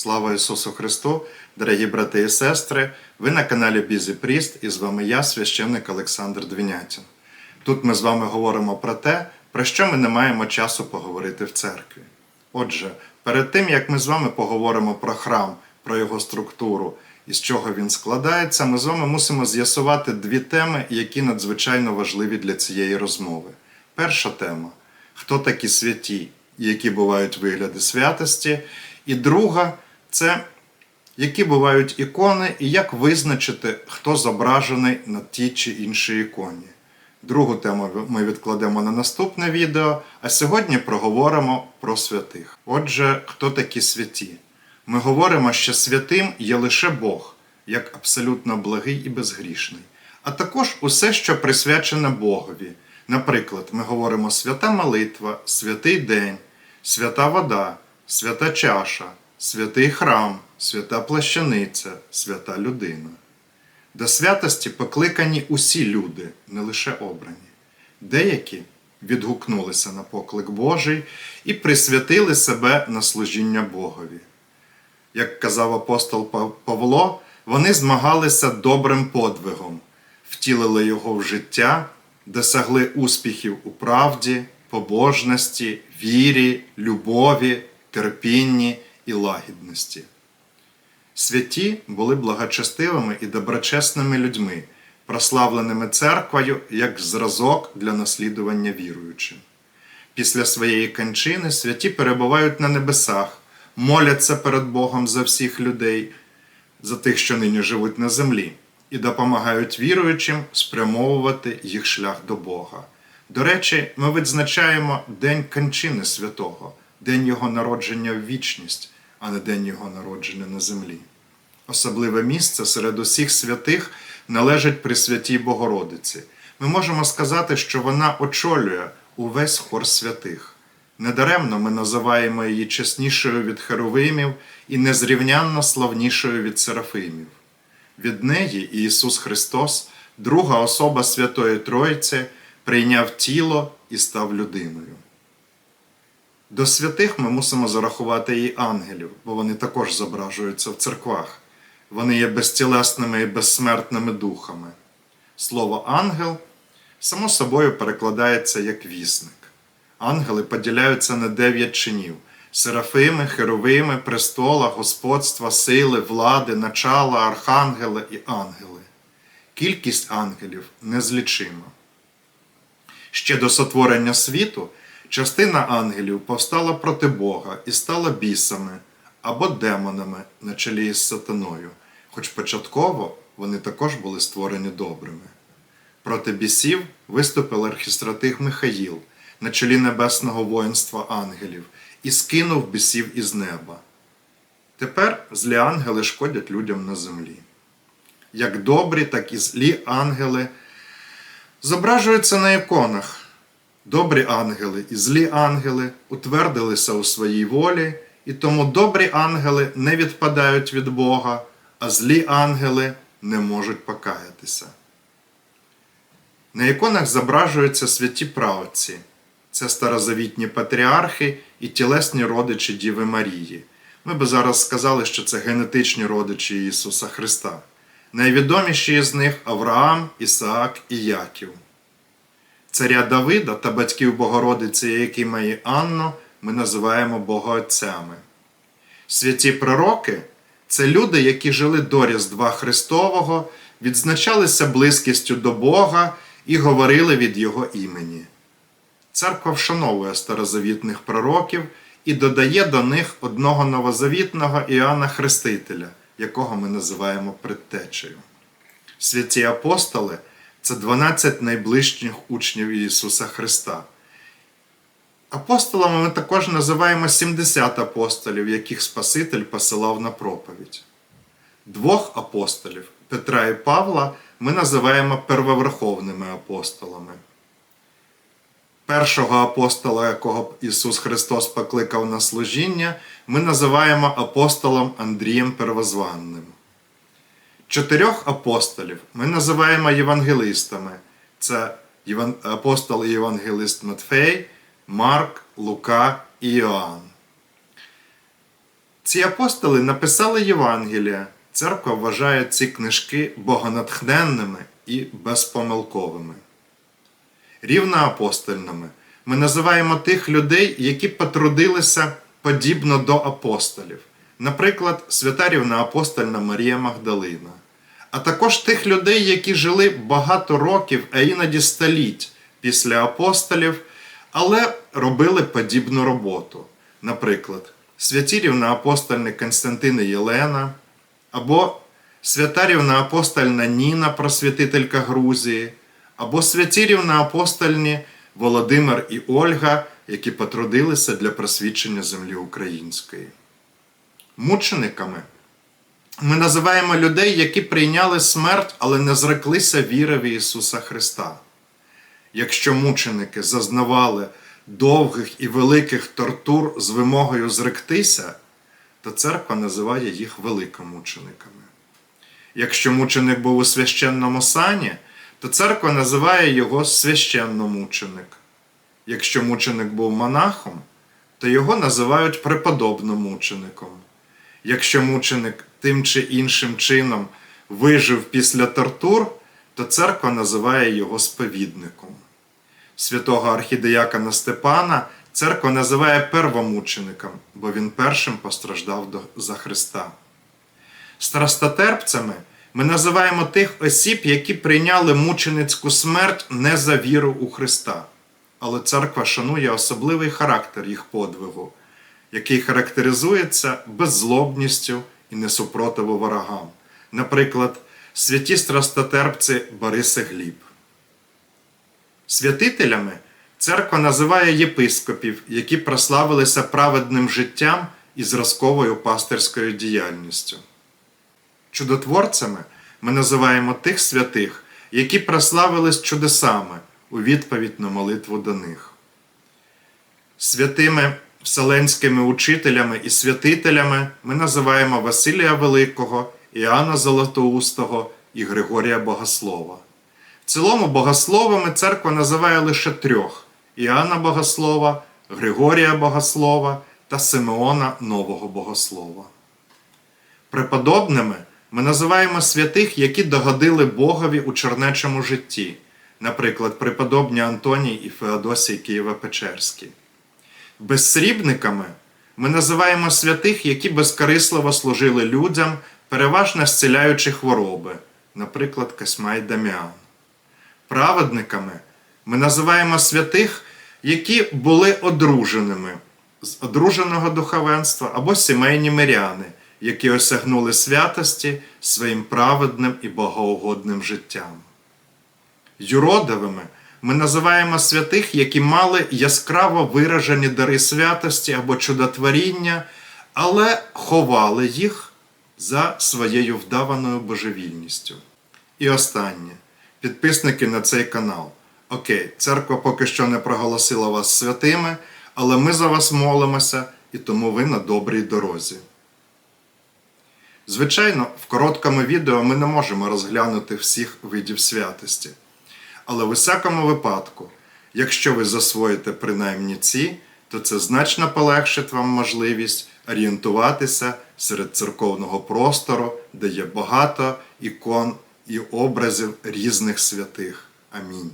Слава Ісусу Христу, дорогі брати і сестри! Ви на каналі Бізі Пріст і з вами я, священник Олександр Двінятін. Тут ми з вами говоримо про те, про що ми не маємо часу поговорити в церкві. Отже, перед тим як ми з вами поговоримо про храм, про його структуру і з чого він складається, ми з вами мусимо з'ясувати дві теми, які надзвичайно важливі для цієї розмови. Перша тема хто такі святі, які бувають вигляди святості. І друга це які бувають ікони, і як визначити, хто зображений на тій чи іншій іконі. Другу тему ми відкладемо на наступне відео, а сьогодні проговоримо про святих. Отже, хто такі святі? Ми говоримо, що святим є лише Бог, як абсолютно благий і безгрішний, а також усе, що присвячене Богові. Наприклад, ми говоримо свята молитва, святий день, свята вода, свята чаша, святий храм, свята плащаниця, свята людина. До святості покликані усі люди, не лише обрані. Деякі відгукнулися на поклик Божий і присвятили себе на служіння Богові. Як казав апостол Павло, вони змагалися добрим подвигом, втілили його в життя, досягли успіхів у правді, побожності, вірі, любові, терпінні і лагідності. Святі були благочестивими і доброчесними людьми, прославленими церквою як зразок для наслідування віруючим. Після своєї кончини святі перебувають на небесах, моляться перед Богом за всіх людей, за тих, що нині живуть на землі, і допомагають віруючим спрямовувати їх шлях до Бога. До речі, ми відзначаємо День кончини святого, День Його народження в вічність, а не День Його народження на землі. Особливе місце серед усіх святих належить Пресвятій Богородиці. Ми можемо сказати, що вона очолює увесь хор святих. Недаремно ми називаємо її чеснішою від Херовимів і незрівнянно славнішою від Серафимів. Від неї Ісус Христос, друга особа Святої Троїці, прийняв тіло і став людиною. До святих ми мусимо зарахувати і ангелів, бо вони також зображуються в церквах. Вони є безтілесними і безсмертними духами. Слово ангел само собою перекладається як вісник. Ангели поділяються на дев'ять чинів: серафими, херовими, престола, господства, сили, влади, начала, архангели і ангели. Кількість ангелів незлічима. Ще до сотворення світу частина ангелів повстала проти Бога і стала бісами або демонами на чолі із сатаною, хоч початково вони також були створені добрими. Проти бісів виступив архістратих Михаїл на чолі небесного воїнства ангелів і скинув бісів із неба. Тепер злі ангели шкодять людям на землі. Як добрі, так і злі ангели зображуються на іконах. Добрі ангели і злі ангели утвердилися у своїй волі, і тому добрі ангели не відпадають від Бога, а злі ангели не можуть покаятися. На іконах зображуються святі правці, це старозавітні патріархи і тілесні родичі Діви Марії. Ми би зараз сказали, що це генетичні родичі Ісуса Христа. Найвідоміші з них Авраам, Ісаак і Яків. Царя Давида та батьків Богородиці, які має Анну, ми називаємо Богоотцями. Святі пророки це люди, які жили до Різдва Христового, відзначалися близькістю до Бога і говорили від Його імені. Церква вшановує старозавітних пророків і додає до них одного новозавітного Іоанна Хрестителя, якого ми називаємо предтечею. Святі апостоли це 12 найближчих учнів Ісуса Христа. Апостолами ми також називаємо 70 апостолів, яких Спаситель посилав на проповідь. Двох апостолів Петра і Павла ми називаємо первоверховними апостолами. Першого апостола, якого Ісус Христос покликав на служіння, ми називаємо апостолом Андрієм Первозванним. Чотирьох апостолів ми називаємо євангелистами. Це апостол і євангелист Матфей, Марк, Лука і Іоанн. Ці апостоли написали Євангелія. Церква вважає ці книжки богонатхненними і безпомилковими. Рівноапостольними ми називаємо тих людей, які потрудилися подібно до апостолів, наприклад, свята рівноапостольна Марія Магдалина, а також тих людей, які жили багато років, а іноді століть після апостолів, але робили подібну роботу. Наприклад, святі рівноапостольні Константин і Єлена, або свята рівноапостольна Ніна, просвятителька Грузії, або святі рівноапостольні Володимир і Ольга, які потрудилися для просвічення землі української. Мучениками ми називаємо людей, які прийняли смерть, але не зреклися віри в Ісуса Христа. Якщо мученики зазнавали довгих і великих тортур з вимогою зректися, то церква називає їх великомучениками. Якщо мученик був у священному сані, то церква називає його священномученик. Якщо мученик був монахом, то його називають преподобномучеником. Якщо мученик тим чи іншим чином вижив після тортур, то церква називає його сповідником. Святого архідеякона Степана церква називає первомучеником, бо він першим постраждав за Христа. Страстотерпцями ми називаємо тих осіб, які прийняли мученицьку смерть не за віру у Христа. Але церква шанує особливий характер їх подвигу, який характеризується беззлобністю і несупротиву ворогам. Наприклад, святі страстотерпці Борис і Гліб. Святителями церква називає єпископів, які прославилися праведним життям і зразковою пастирською діяльністю. Чудотворцями ми називаємо тих святих, які прославились чудесами у відповідь на молитву до них. Святими вселенськими учителями і святителями ми називаємо Василія Великого, Іоанна Золотоустого і Григорія Богослова. В цілому богословами церква називає лише трьох: Іоанна Богослова, Григорія Богослова та Симеона Нового Богослова. Преподобними ми називаємо святих, які догодили Богові у чернечому житті, наприклад, преподобні Антоній і Феодосій Києво-Печерський. Безсрібниками ми називаємо святих, які безкорисливо служили людям, переважно зціляючи хвороби, наприклад, Косьма й Даміан. Праведниками ми називаємо святих, які були одруженими з одруженого духовенства або сімейні миряни, які осягнули святості своїм праведним і богоугодним життям. Юродивими ми називаємо святих, які мали яскраво виражені дари святості або чудотворіння, але ховали їх за своєю вдаваною божевільністю. І останнє підписники на цей канал. Окей, церква поки що не проголосила вас святими, але ми за вас молимося, і тому ви на добрій дорозі. Звичайно, в короткому відео ми не можемо розглянути всіх видів святості. Але в усякому випадку, якщо ви засвоїте принаймні ці, то це значно полегшить вам можливість орієнтуватися серед церковного простору, де є багато ікон і образів різних святих. Амінь.